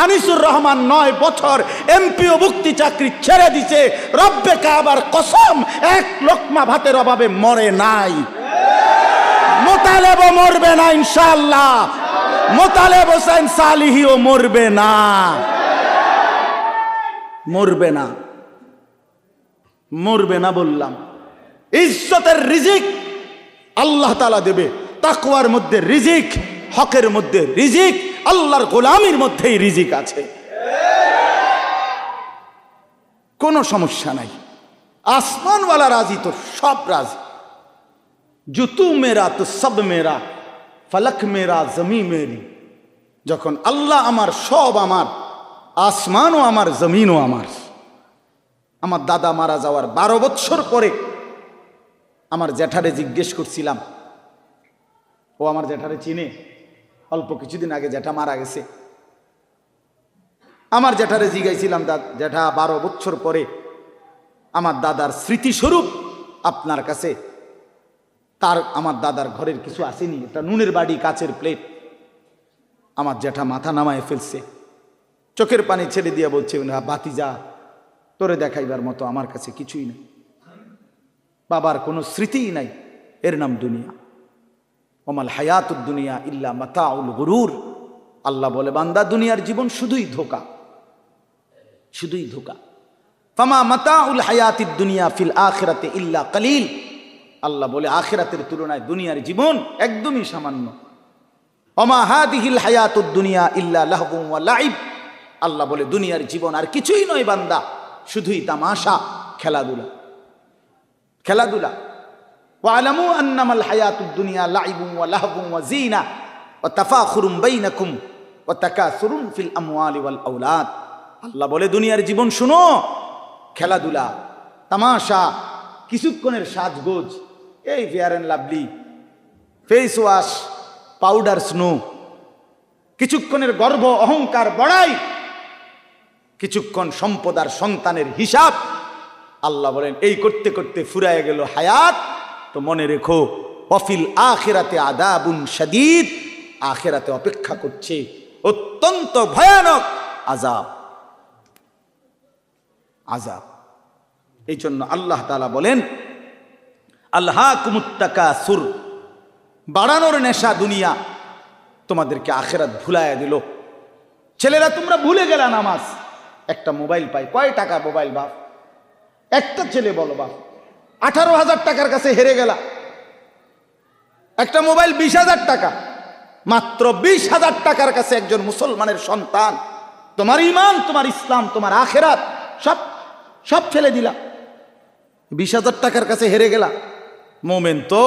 আনিসুর রহমান নয় বছর এমপিও মুক্তি চাকরি ছেড়ে দিছে। রব্বে কাবার কসম, এক লোকমা ভাতের অভাবে মরে নাই। মোতালেবও মরবে না ইনশাআল্লাহ। মোতালেব হোসেন সালিহিও মরবে না। মরবে না। মরবে না বললাম। ইজ্জতের রিজিক আল্লাহ তালা দেবে। তাকওয়ার মধ্যে রিজিক, হকের মধ্যে রিজিক আল্লাহর গোলামির মধ্যেই রিজিক আছে। কোনো সমস্যা নাই। আসমানওয়ালা রাজি তো সব রাজি। জুতু মেরা তো সব মেরা, ফলক মেরা, জমি মেরি। যখন আল্লাহ আমার সব আমার, আসমানও আমার, জমিনও আমার। আমার দাদা মারা যাওয়ার বারো বৎসর পরে আমার জ্যাঠারে জিজ্ঞেস করছিলাম, ও আমার জ্যাঠারে চিনে? অল্প কিছুদিন আগে জ্যাঠা মারা গেছে। আমার জ্যাঠারে জিগাইছিলাম দা জ্যাঠা, বারো বছর পরে আমার দাদার স্মৃতিস্বরূপ আপনার কাছে তার, আমার দাদার ঘরের কিছু আসেনি। একটা নুনের বাড়ি, কাচের প্লেট। আমার জ্যাঠা মাথা নামায় ফেলছে। চোখের পানি ছেড়ে দিয়ে বলছে বাতি যা তোরে দেখাইবার মতো আমার কাছে কিছুই নেই। বাবার কোনো স্মৃতিই নাই। এর নাম দুনিয়া। ওমাল হায়াতুদ দুনিয়া ইল্লা মাতাউল গুরুর। আল্লাহ বলে, বান্দা, দুনিয়ার জীবন শুধুই ধোকা। শুধুই ধোকা। ফামা মাতাউল হায়াতিদ দুনিয়া ফিল আখেরাতে ইল্লা কালিল। আল্লাহ বলে, আখেরাতের তুলনায় দুনিয়ার জীবন একদমই সামান্য। অমা হাদিহিল হায়াতুদ দুনিয়া ইল্লা লাহবুম লাইব। আল্লাহ বলে, দুনিয়ার জীবন আর কিছুই নয় বান্দা, শুধুই তামাশা, খেলাধুলা। খেলাধুলা। ওয়ালামু আন্নামাল হায়াতুদ দুনিয়া লাইবুম ওয়া লাহবুম ওয়া জিনা ওয়া তাফাখুরুম বাইনাকুম ওয়া তাকাসুরুন ফিল আমওয়ালি ওয়াল আওলাদ। আল্লাহ বলে, দুনিয়ার জীবন শুনো, খেলাধুলা, তামাশা, কিছুক্ষণের সাজগোজ, এই fair and lovely, face wash, powder snow, কিছুক্ষণের গর্ব, অহংকার, বড়াই, কিছুক্ষণ সম্পদ আর সন্তানের হিসাব। আল্লাহ বলেন, এই করতে করতে ফুরায় গেল হায়াত তো মনে রেখো অফিল আখেরাতে আদাবুন শাদীদ, আখেরাতে অপেক্ষা করছে অত্যন্ত ভয়ানক আজাব আজাব এই জন্য আল্লাহ তালা বলেন আল্লাহ কুমুত্তাকা সুর বাড়ানোর নেশা দুনিয়া তোমাদেরকে আখেরাত ভুলাইয়া দিল। ছেলেরা, তোমরা ভুলে গেলা নামাজ। একটা মোবাইল পাই কয় টাকা মোবাইল বাপ? একটা ছেলে বলো বাপ। আঠারো হাজার টাকার কাছে হেরে গেলা। একটা মোবাইল বিশ হাজার টাকা, মাত্র বিশ হাজার টাকার কাছে একজন মুসলমানের সন্তান। তোমার ইমান তোমার ইসলাম, তোমার আখেরাত, সব সব ফেলে দিলা। বিশ হাজার টাকার কাছে হেরে গেলা। মোমেন তো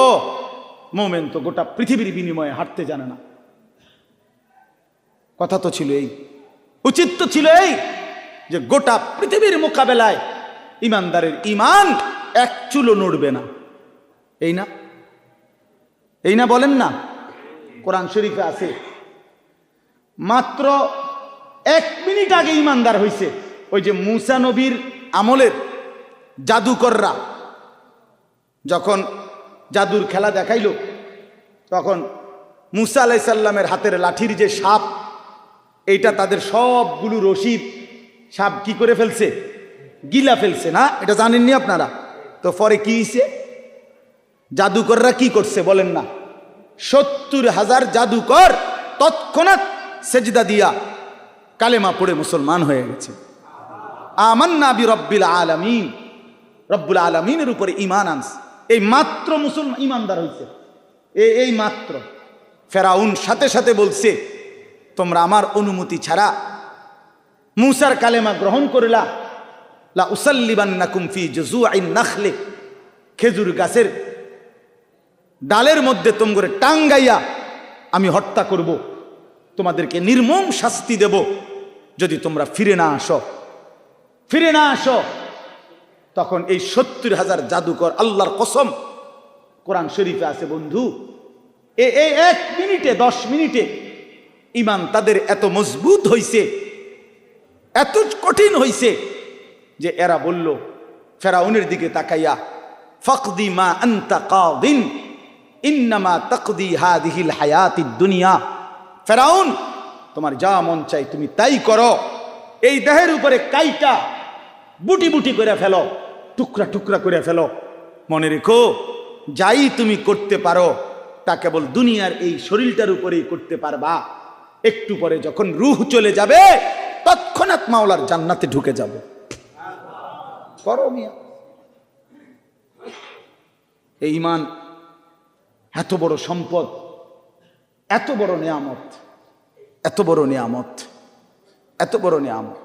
মোমেন তো গোটা পৃথিবীর বিনিময়ে হাঁটতে জানে না। কথা তো ছিল এই, উচিত তো ছিল এই যে গোটা পৃথিবীর মোকাবেলায় ইমানদারের ইমান এক চুলো নড়বে না। এই না। এই না বলেন না। কোরআন শরীফে আছে। মাত্র এক মিনিট আগে ইমানদার হয়েছে ওই যে মুসা নবীর আমলের জাদুকররা যখন জাদুর খেলা দেখাইল, তখন মুসা আলাইসাল্লামের হাতের লাঠির যে সাপ, এইটা তাদের সবগুলো রশিদ সাপ কি করে ফেলছে? গিলা ফেলছে না? এটা জানেননি আপনারা? তো পরে কি হয়েছে জাদুকররা কি করছে বলেন না। সত্তর হাজার জাদুকর তৎক্ষণাৎ সেজদা দিয়া কালেমা পড়ে মুসলমান হয়ে গেছে। আমান্না বি রব্বিল আলামিন। রব্বুল আলমিনের উপরে ইমান আনস এই মাত্র মুসলমান ইমানদার হয়েছে এই এই মাত্র। ফেরাউন সাথে সাথে বলছে, তোমরা আমার অনুমতি ছাড়া মুসার কালেমা গ্রহণ করিলা। লা ফি জুজুআইন নাখলে। খেজুর গাছের ডালের মধ্যে তোমরে টাঙ্গাইয়া আমি হত্যা করব। তোমাদেরকে নির্মম শাস্তি দেব। যদি তোমরা ফিরে না আসো, ফিরে না আসো, তখন এই সত্তর হাজার জাদুকর আল্লাহর কসম কোরআন শরীফে আছে বন্ধু। এ, এক মিনিটে, দশ মিনিটে ইমান তাদের এত মজবুত হইছে, এত কঠিন হইছে যে এরা বলল, ফেরাউনের দিকে তাকাইয়া, ফকদি মা আন্তা কাদিন, ইন্নামা তকদি হাদিহিল হায়াতি দুনিয়া। ফেরাউন, তোমার যা মন চাই তুমি তাই করো। এই দেহের উপরে কাইটা বুটি বুটি করে ফেলো, টুকরা টুকরা করে ফেলো। মনে রেখো, যাই তুমি করতে পারো, তা কেবল দুনিয়ার এই শরীরটার উপরেই করতে পারবা। একটু পরে যখন রুহ চলে যাবে, তৎক্ষণাৎ মাওলার জান্নাতে ঢুকে যাবে। করো মিয়া। এই ইমান এত বড় সম্পদ, এত বড় নিয়ামত, এত বড় নিয়ামত, এত বড় নিয়ামত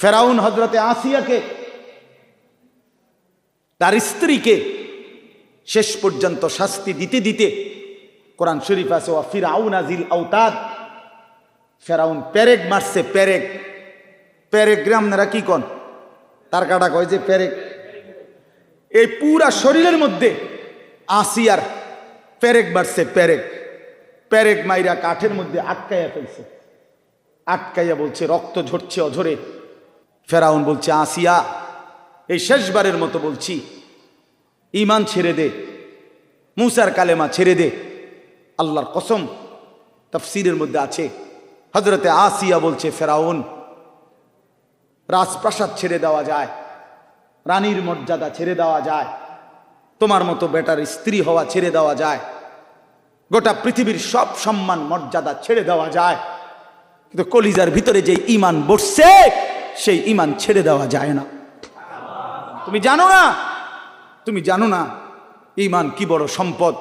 ফেরাউন হজরতে আসিয়াকে, তার স্ত্রীকে শেষ পর্যন্ত শাস্তি দিতে দিতে কোরআন শরীফ আছে, ওয়া ফিরাউন আজিল আউতাদ ফেরাউন প্যারেক মারছে প্যারেক প্যারেক আপনারা কি কন? তার কাটা কয় যে প্যারেক এই পুরা শরীরের মধ্যে আসিয়ার প্যারেক বাড়ছে প্যারেক প্যারেক মাইরা কাঠের মধ্যে আটকাইয়া ফেলছে। আটকাইয়া বলছে, রক্ত ঝরছে অঝরে। ফেরাউন বলছে, আসিয়া, এই শেষবারের মতো বলছি ইমান ছেড়ে দে, মুসার কালেমা ছেড়ে দে। আল্লাহর কসম, তফসিরের মধ্যে আছে। হজরতে আসিয়া বলছে, ফেরাউন রাজপ্রাসাদ ছেড়ে দেওয়া যায়, রানীর মর্যাদা ছেড়ে দেওয়া যায়, তোমার মতো বেটার স্ত্রী হওয়া ছেড়ে দেওয়া যায়, গোটা পৃথিবীর সব সম্মান মর্যাদা ছেড়ে দেওয়া যায়। কিন্তু কলিজার ভিতরে যে ইমান বসছে, সেই ইমান ছেড়ে দেওয়া যায় না। তুমি জানো না? তুমি জানো না? ইমান কি বড় সম্পদ,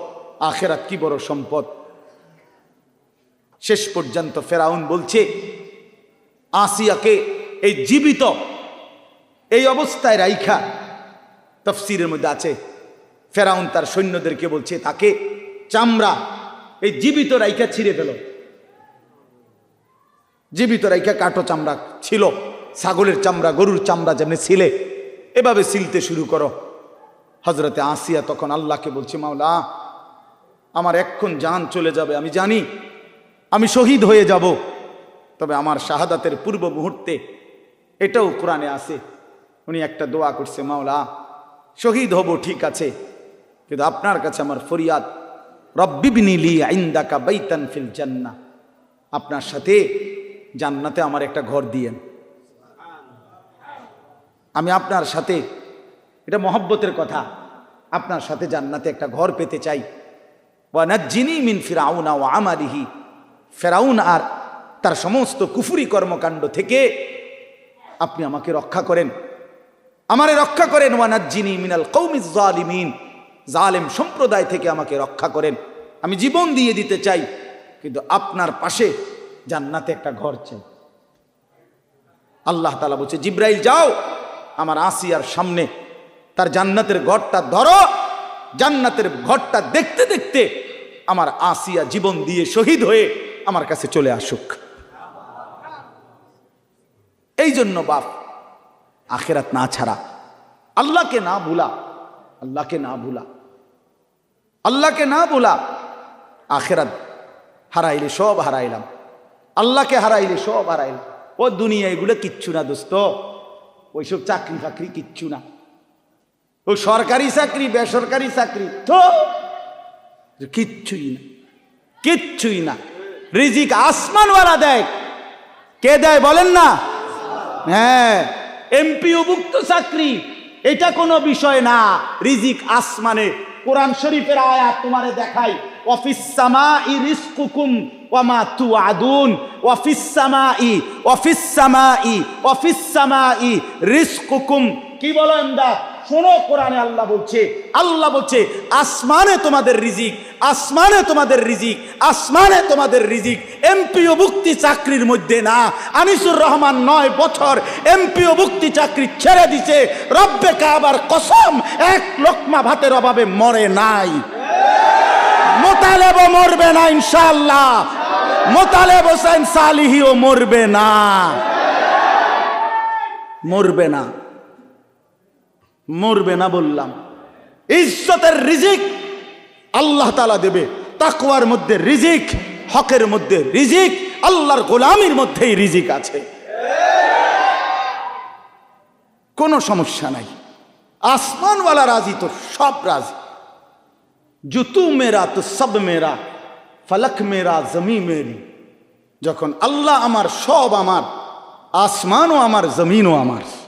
আখেরাত কি বড় সম্পদ? শেষ পর্যন্ত ফেরাউন বলছে, আসিয়াকে এই জীবিত, এই অবস্থায় রাইখা তফসিরের মধ্যে আছে। ফেরাউন তার সৈন্যদেরকে বলছে, তাকে চামড়া, এই জীবিত রাইখা ছিঁড়ে ফেল। জীবিত রাইখা কাটো চামড়া ছিল, ছাগলের চামড়া, গরুর চামড়া যেমনি ছিলে, এভাবে সিলতে শুরু করো। হজরতে আসিয়া তখন আল্লাহকে বলছে, মাওলা, আমার এক্ষণ জান চলে যাবে, আমি জানি, আমি শহীদ হয়ে যাব, তবে আমার শাহাদাতের পূর্ব মুহূর্তে এটাও কোরআনে আছে। উনি একটা দোয়া করছে, মাওলা, শহীদ হব, ঠিক আছে, কিন্তু আপনার কাছে আমার ফরিয়াদ। রব্বিবিনিলি আইন্দাকা বাইতান ফিল জান্না। আপনার সাথে জান্নাতে আমার একটা ঘর দিয়েন আমি আপনার সাথে, এটা মহব্বতের কথা, আপনার সাথে জান্নাতে একটা ঘর পেতে চাই। ওয়ানাজ্জিনি মিন ফিরাউনা ও আমারিহি ফেরাউন আর তার সমস্ত কুফুরি কর্মকাণ্ড থেকে আপনি আমাকে রক্ষা করেন। আমারে রক্ষা করেন। ওয়ানাজ্জিনি মিনাল কৌমিজ জালিমিন জালেম সম্প্রদায় থেকে আমাকে রক্ষা করেন। আমি জীবন দিয়ে দিতে চাই, কিন্তু আপনার পাশে জান্নাতে একটা ঘর চাই। আল্লাহ তালা বলছে, জিব্রাইল, যাও। আমার আসিয়ার সামনে তার জান্নাতের ঘরটা ধরো। জান্নাতের ঘরটা দেখতে দেখতে আমার আসিয়া জীবন দিয়ে শহীদ হয়ে আমার কাছে চলে আসুক। এই জন্য বাপ, আখেরাত না ছাড়া আল্লাহকে না ভুলা, আল্লাহকে না ভুলা, আল্লাহকে না ভুলা আখেরাত হারাইলে সব হারাইলাম, আল্লাহকে হারাইলে সব হারাইলাম। ও দুনিয়া এগুলো কিচ্ছু না দোস্ত, ওইসব চাকরি ফাকরি কিচ্ছু না। ও সরকারি চাকরি, বেসরকারি চাকরি তো কিচ্ছুই না কিচ্ছুই না। রিজিক আসমানওয়ালা দেয়। কে দেয় বলেন না? হ্যাঁ। এমপিওভুক্ত চাকরি, এটা কোনো বিষয় না। রিজিক আসমানে। কোরআন শরীফের আয়াত তোমারে দেখাই। অফিস আদুন অফিস সামা ই অফিস সামা ই অফিস কি বলেন এমদাদ শোনো কোরআনে আল্লাহ বলছে আল্লাহ বলছে, আসমানে তোমাদের রিজিক, আসমানে তোমাদের রিজিক, আসমানে তোমাদের রিজিক। এমপিও ভুক্তি চাকরির মধ্যে না। আনিসুর রহমান নয় বছর এমপিও ভুক্তি চাকরি ছেড়ে দিছে। রব্বে কাবার কসম, এক লোকমা ভাতের অভাবে মরে নাই। মোতালেব মরবে না ইনশাল্লাহ মোতালেব হোসেন সালিহিও মরবে না। মরবে না। মরবে না বললাম। ইজ্জতের রিজিক আল্লাহ তালা দেবে। তাকওয়ার মধ্যে রিজিক, হকের মধ্যে রিজিক, আল্লাহর গোলামির মধ্যেই রিজিক আছে। কোনো সমস্যা নাই। আসমানওয়ালা রাজি তো সব রাজি। জুতু মেরা তো সব মেরা, ফলক মেরা, জমি মেরি। যখন আল্লাহ আমার সব আমার, আসমানও আমার, জমিনও আমার।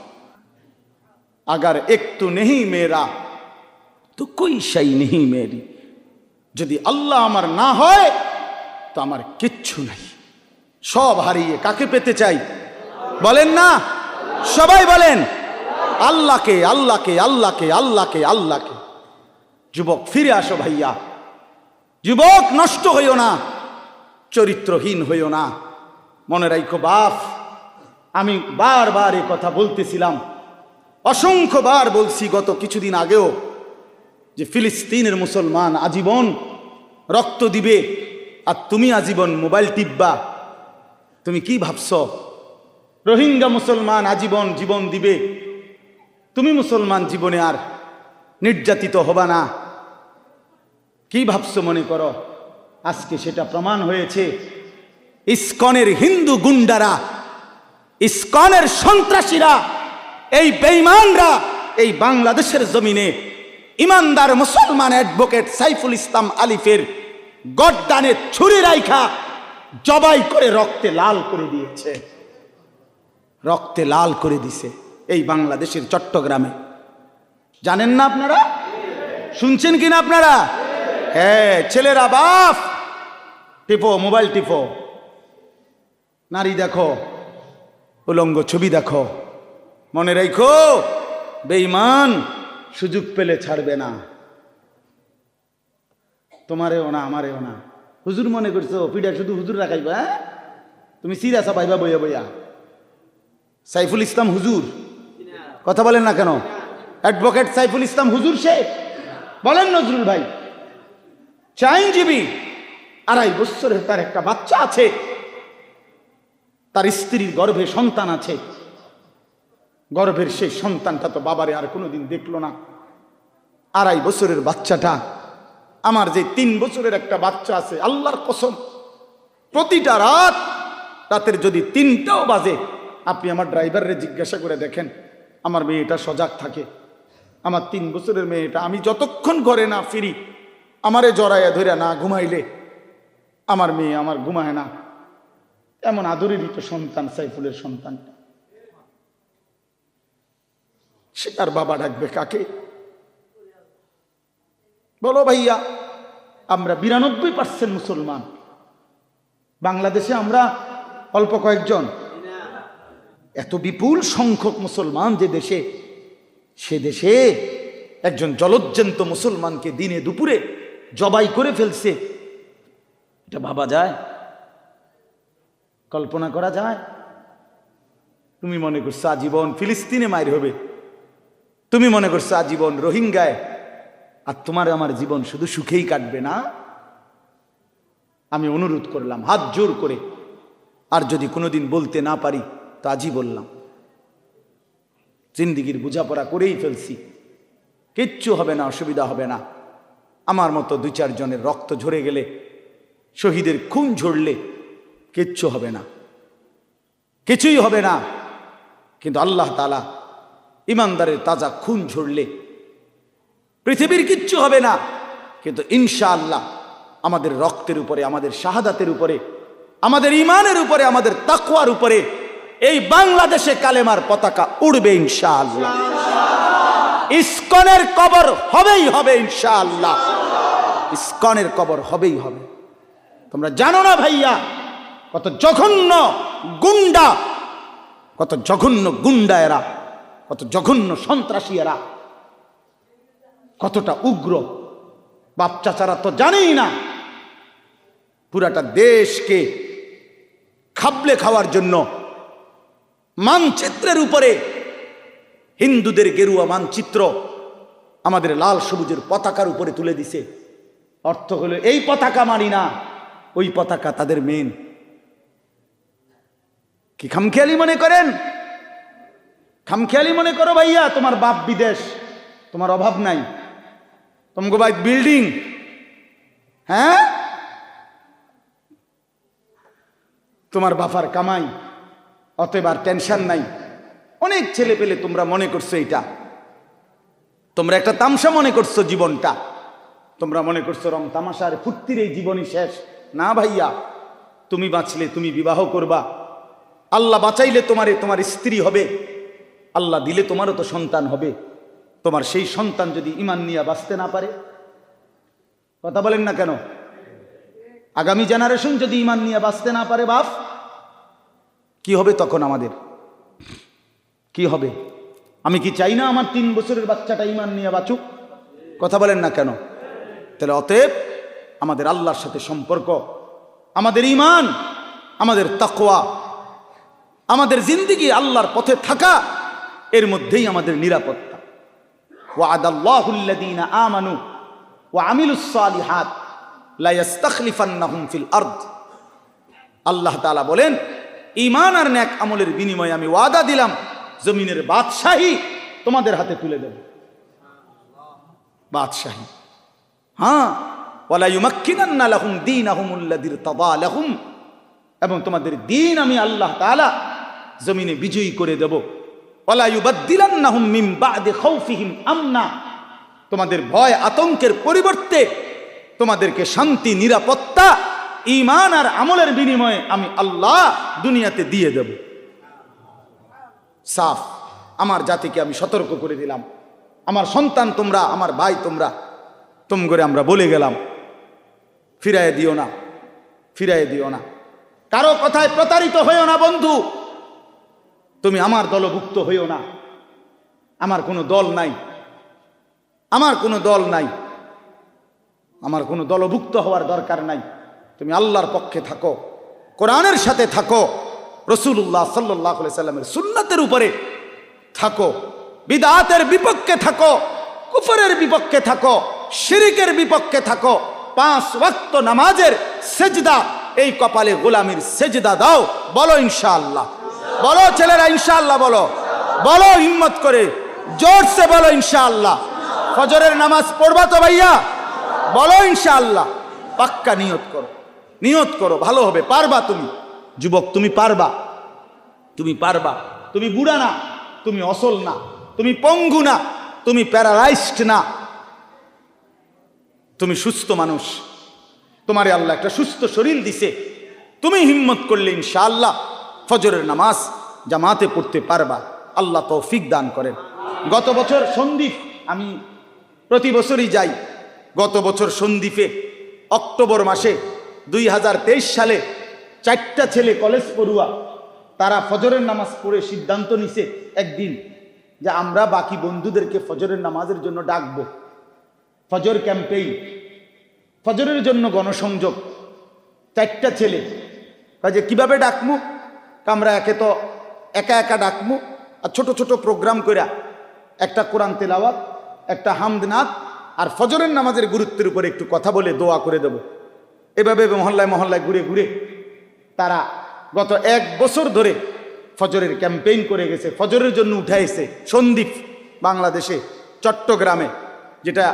আগার একটু নেহি মেরা তো কই সাই নেই মেরি যদি আল্লাহ আমার না হয় তো আমার কিচ্ছু নাই সব হারিয়ে কাকে পেতে চাই বলেন না সবাই বলেন আল্লাহকে আল্লাহকে আল্লাহকে আল্লাহকে আল্লাহকে যুবক ফিরে আসো ভাইয়া যুবক নষ্ট হইও না চরিত্রহীন হইও না মনে রাখো বাপ আমি বারবার এ কথা বলতেছিলাম অসংখ্যবার বলছি গত কিছুদিন আগেও যে ফিলিস্তিনের মুসলমান আজীবন রক্ত দিবে আর তুমি আজীবন মোবাইল টিপবা। তুমি কি ভাবছ? রোহিঙ্গা মুসলমান আজীবন জীবন দিবে। তুমি মুসলমান জীবনে আর নির্যাতিত হবা না। কি ভাবছ মনে করো? আজকে সেটা প্রমাণ হয়েছে। ইস্কনের হিন্দু গুন্ডারা, ইস্কনের সন্ত্রাসীরা এই বেঈমানরা এই বাংলাদেশের জমিনে ইমানদার মুসলমান অ্যাডভোকেট সাইফুল ইসলাম আলিফের গড্ডানে ছুরি রাইখা জবাই করে রক্তে লাল করে দিয়েছে। রক্তে লাল করে দিছে এই বাংলাদেশের চট্টগ্রামে। জানেন না আপনারা? শুনছেন কিনা আপনারা? হ্যাঁ ছেলেরা বাপ টিপো, মোবাইল টিপো। নারী দেখো, উলঙ্গ ছবি দেখো। মনে রেখো, বেঈমান সুযোগ পেলে ছাড়বে না। তোমারেও না, আমারেও না। হুজুর মনে করছ পিঠা শুধু হুজুর রাখাইবা হ্যাঁ? তুমি সিরাসা পাইবা বইয়া বইয়া। সাইফুল ইসলাম হুজুর। কথা বলেন না কেন? অ্যাডভোকেট সাইফুল ইসলাম হুজুর সে? বলেন নজরুল ভাই। চাইনজীবী আড়াই বছরের তার একটা বাচ্চা আছে। তার স্ত্রীর গর্ভে সন্তান আছে। গর্ভের সেই সন্তানটা তো বাবারে আর কোনোদিন দেখল না। আড়াই বছরের বাচ্চাটা, আমার যে তিন বছরের একটা বাচ্চা আছে, আল্লাহর কসম, প্রতিটা রাত রাতের যদি তিনটাও বাজে, আপনি আমার ড্রাইভাররে জিজ্ঞাসা করে দেখেন, আমার মেয়েটা সজাগ থাকে। আমার তিন বছরের মেয়েটা, আমি যতক্ষণ ঘরে না ফিরি, আমারে জড়াইয়া ধরে না ঘুমাইলে, আমার মেয়ে আমার ঘুমায় না। এমন আদরেরই তো সন্তান, সাইফুলের সন্তানটা। সে তার বাবা ডাকবে কাকে? বলো ভাইয়া, আমরা বিরানব্বই পার্সেন্ট মুসলমান। বাংলাদেশে আমরা অল্প কয়েকজন। এত বিপুল সংখ্যক মুসলমান যে দেশে, সে দেশে একজন জলজ্জন্ত মুসলমানকে দিনে দুপুরে জবাই করে ফেলছে। এটা ভাবা যায়? কল্পনা করা যায়? তুমি মনে করছ আজীবন ফিলিস্তিনে মায়ের হবে। তুমি মনে করছ আজীবন রোহিঙ্গায়, আর তোমার আমার জীবন শুধু সুখেই কাটবে না? আমি অনুরোধ করলাম, হাত জোর করে, আর যদি কোনোদিন বলতে না পারি, তো আজই বললাম। জিন্দিগির বোঝাপড়া করেই ফেলছি। কিচ্ছু হবে না, অসুবিধা হবে না। আমার মতো দুই চারজনের রক্ত ঝরে গেলে, শহীদের খুন ঝরলে, কিচ্ছু হবে না। কিছুই হবে না। কিন্তু আল্লাহ তালা ইমানদারের তাজা খুন ঝরলে পৃথিবীর কিচ্ছু হবে না। কিন্তু ইনশাআল্লাহ আমাদের রক্তের উপরে, আমাদের শাহাদাতের উপরে, আমাদের ইমানের উপরে, আমাদের তাকুয়ার উপরে এই বাংলাদেশে কালেমার পতাকা উড়বে ইনশাআল্লাহ। ইস্কনের কবর হবেই হবে ইনশাআল্লাহ। ইস্কনের কবর হবেই হবে। তোমরা জানো না ভাইয়া, কত জঘন্য গুন্ডা, কত জঘন্য গুন্ডা এরা। কত জঘন্য সন্ত্রাসী এরা কতটা উগ্র, বাপ চাচারা তো জানেই না। পুরাটা দেশকে খাবলে খাওয়ার জন্য মানচিত্রের উপরে হিন্দুদের গেরুয়া মানচিত্র আমাদের লাল সবুজের পতাকার উপরে তুলে দিছে। অর্থ হলো এই পতাকা মানি না, ওই পতাকা তাদের মেন কি খামখেয়ালি মনে করেন? খামখেয়ালি মনে করো ভাইয়া, তোমার বাপ বিদেশ, তোমার অভাব নাই। তোমাকে ভাই বিল্ডিং। হ্যাঁ? তোমার বাফার কামাই, অতএব আর টেনশন নাই। অনেক ছেলে পেলে তোমরা মনে করছ এটা তোমরা একটা তামসা মনে করছ জীবনটা। তোমরা মনে করছ রং তামাশার ফুর্তির এই জীবনই শেষ। না ভাইয়া, তুমি বাঁচলে তুমি বিবাহ করবা। আল্লাহ বাঁচাইলে তোমারে তোমার স্ত্রী হবে। আল্লাহ দিলে তোমারও তো সন্তান হবে। তোমার সেই সন্তান যদি ইমান নিয়ে বাঁচতে না পারে, কথা বলেন না কেন? আগামী জেনারেশন যদি ইমান নিয়ে বাঁচতে না পারে বাপ, কি হবে তখন আমাদের? কি হবে? আমি কি চাই না আমার তিন বছরের বাচ্চাটা ইমান নিয়ে বাঁচুক? কথা বলেন না কেন? তাহলে অতএব আমাদের আল্লাহর সাথে সম্পর্ক, আমাদের ইমান আমাদের তাকোয়া আমাদের জিন্দিগি আল্লাহর পথে থাকা এর মধ্যেই আমাদের নিরাপত্তা। ওয়াদাল্লাহুল্লাযীনা আমানু ওয়া আমিলুস সালিহাত লা ইস্তাখলিফান্নাহুম ফিল আরদ। আল্লাহ তাআলা বলেন, ঈমান আর নেক আমলের বিনিময়ে আমি ওয়াদা দিলাম, জমিনের বাদশাহী তোমাদের হাতে তুলে দেব। বাদশাহী। হ্যাঁ এবং তোমাদের দিন আমি আল্লাহ তাআলা জমিনে বিজয়ী করে দেব। তোমাদের ভয়, আতঙ্কের পরিবর্তে তোমাদেরকে শান্তি, নিরাপত্তা, ঈমান আর আমলের বিনিময়ে আমি আল্লাহ দুনিয়াতে দিয়ে দেব। সাফ, আমার জাতিকে আমি সতর্ক করে দিলাম। আমার সন্তান তোমরা, আমার ভাই তোমরা, তুম করে আমরা বলে গেলাম। ফিরায় দিও না, ফিরায় দিও না। কারও কথায় প্রতারিত হইও না বন্ধু। তুমি আমার দলভুক্ত হইও না। আমার কোনো দল নাই। আমার কোনো দল নাই। আমার কোনো দলভুক্ত হওয়ার দরকার নাই। তুমি আল্লাহর পক্ষে থাকো, কোরআনের সাথে থাকো রসুল্লাহ সাল্লাহ সাল্লামের সুন্নাতের উপরে থাকো, বিদাতের বিপক্ষে থাকো, কুফরের বিপক্ষে থাকো, শিরিকের বিপক্ষে থাকো, পাঁচ ওয়াক্ত নামাজের সেজদা, এই কপালে গোলামির সেজদা দাও, বলো ইনশাআল্লাহ। বলো ছেলেরা, ইনশাআল্লাহ বলো। বলো হিম্মত করে, জোরসে বলো ইনশাআল্লাহ। ফজরের নামাজ পড়বা তো ভাইয়া? বলো ইনশাআল্লাহ। পাক্কা নিয়ত করো নিয়ত করো, ভালো হবে, পারবা তুমি। যুবক, তুমি পারবা। তুমি পারবা। তুমি বুড়া না, তুমি অসল না। তুমি পঙ্গু না, তুমি প্যারালাইজড না। তুমি সুস্থ মানুষ। তোমারে আল্লাহ একটা সুস্থ শরীর দিছে। তুমি হিম্মত করলে ইনশাআল্লাহ। ফজরের নামাজ জামাতে পড়তে পারবা। আল্লাহ তৌফিক দান করেন। গত বছর সন্দীপ আমি প্রতি বছরই যাই। গত বছর সন্দীপে অক্টোবর মাসে দুই হাজার তেইশ সালে চারটা ছেলে কলেজ পড়ুয়া, তারা ফজরের নামাজ পড়ে সিদ্ধান্ত নিছে একদিন যে আমরা বাকি বন্ধুদেরকে ফজরের নামাজের জন্য ডাকবো। ফজর ক্যাম্পেইন। ফজরের জন্য গণসংযোগ। চারটা ছেলে। কাজে কীভাবে ডাকমু? আমরা একে তো একা একা ডাকমু আর ছোট ছোট প্রোগ্রাম কইরা একটা কোরআন তেলাওয়াত, একটা হামদনাথ আর ফজরের নামাজের গুরুত্বের উপরে একটু কথা বলে দোয়া করে দেব। এভাবে মহল্লায় মহল্লায় ঘুরে ঘুরে তারা গত এক বছর ধরে ফজরের ক্যাম্পেইন করে গেছে, ফজরের জন্য উঠাইছে সন্দীপ বাংলাদেশে, চট্টগ্রামে, যেটা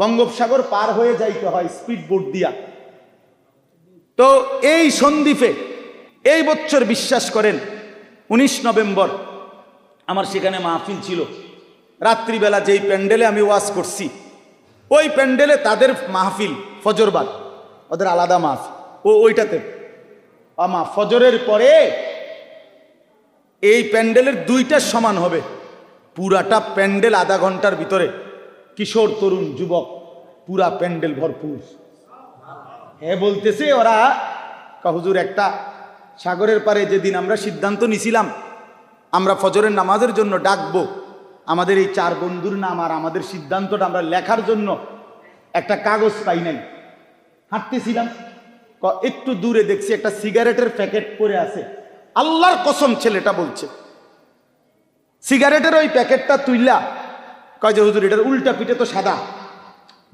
বঙ্গোপসাগর পার হয়ে যাইতে হয় স্পিড বোট দিয়া। তো এই সন্দীপে এই বছর বিশ্বাস করেন, উনিশ নভেম্বর আমার সেখানে মাহফিল ছিল। রাত্রিবেলা যেই প্যান্ডেলে আমি ওয়াজ করছি, ওই প্যান্ডেলে তাদের মাহফিল ফজরবাদ ওদের আলাদা মাহফিল, ও ওইটাতে। আমা, ফজরের পরে এই প্যান্ডেলের দুইটা সমান হবে, পুরাটা প্যান্ডেল আধা ঘণ্টার ভিতরে। কিশোর, তরুণ, যুবক, পুরা প্যান্ডেল ভরপুর। হ্যাঁ বলতেছে ওরা হুজুর একটা সাগরের পারে যেদিন আমরা সিদ্ধান্ত নিছিলাম, আমরা ফজরের নামাজের জন্য ডাকবো, আমাদের এই চার বন্ধুর নাম আর আমাদের সিদ্ধান্তটা আমরা লেখার জন্য একটা কাগজ পাই নাই। হাঁটতেছিলাম। একটু দূরে দেখছি একটা সিগারেটের প্যাকেট পরে আছে। আল্লাহর কসম ছেলেটা বলছে, সিগারেটের ওই প্যাকেটটা তুইলা। কয় যে, হুজুর, এটার উল্টা পিঠে তো সাদা।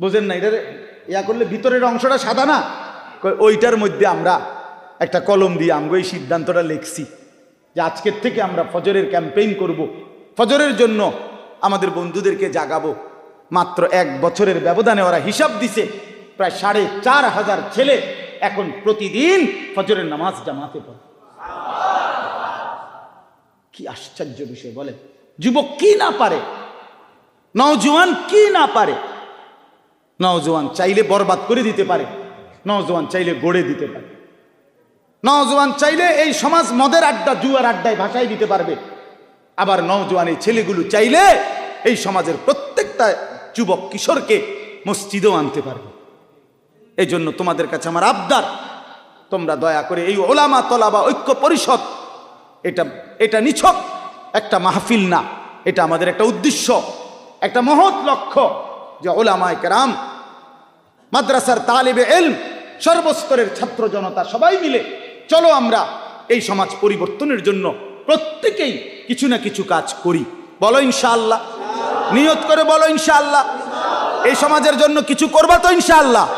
বোঝেন না, এটার ইয়া করলে ভিতরের অংশটা সাদা না? ওইটার মধ্যে আমরা একটা কলম দিয়ে আমগো এই সিদ্ধান্তটা লিখছি যে আজকের থেকে আমরা ফজরের ক্যাম্পেইন করব। ফজরের জন্য আমাদের বন্ধুদেরকে জাগাবো। মাত্র এক বছরের ব্যবধানে ওরা হিসাব দিছে, প্রায় সাড়ে চার হাজার ছেলে এখন প্রতিদিন ফজরের নামাজ জামাতে পড়ে। কি আশ্চর্য বিষয়, বলেন। যুবক কি না পারে? নওজোয়ান কি না পারে? নওজোয়ান চাইলে বরবাদ করে দিতে পারে, নওজোয়ান চাইলে গড়ে দিতে পারে। নওজোয়ান চাইলে এই সমাজ মদের আড্ডা, জুয়ার আড্ডায় ভাসাই দিতে পারবে। আবার নওজোয়ান এই ছেলেগুলো চাইলে এই সমাজের প্রত্যেকটা যুবক কিশোরকে মসজিদেও আনতে পারবে। এই জন্য তোমাদের কাছে আমার আবদার, তোমরা দয়া করে এই ওলামা তলাবা ঐক্য পরিষদ, এটা এটা নিছক, একটা মাহফিল না, এটা আমাদের একটা উদ্দেশ্য, একটা মহৎ লক্ষ্য যে ওলামায় কেরাম, মাদ্রাসার তালেবে এলম, সর্বস্তরের ছাত্র জনতা সবাই মিলে চলো আমরা এই সমাজ পরিবর্তনের জন্য প্রত্যেকেই কিছু না কিছু কাজ করি। বলো ইনশাআল্লাহ। নিয়ত করে বলো ইনশাআল্লাহ। এই সমাজের জন্য কিছু করবা তো ইনশাআল্লাহ।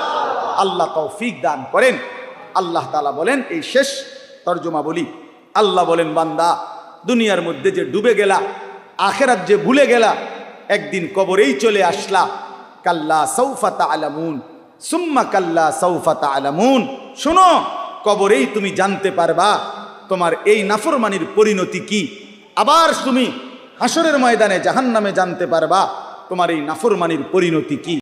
আল্লাহ তৌফিক দান করেন। আল্লাহ তালা বলেন, এই শেষ তর্জমা বলি। আল্লাহ বলেন, বান্দা, দুনিয়ার মধ্যে যে ডুবে গেলা, আখেরাত যে ভুলে গেলা, একদিন কবরেই চলে আসলা। কাল্লা সৌফাতা আলামুন সুম্মা কাল্লা সৌফাতা আলামুন শোনো কবরেই তুমি জানতে পারবা তোমার এই নাফরমানির পরিণতি কি। আবার তুমি হাসরের ময়দানে জাহান্নামে জানতে পারবা তোমার এই নাফরমানির পরিণতি কি।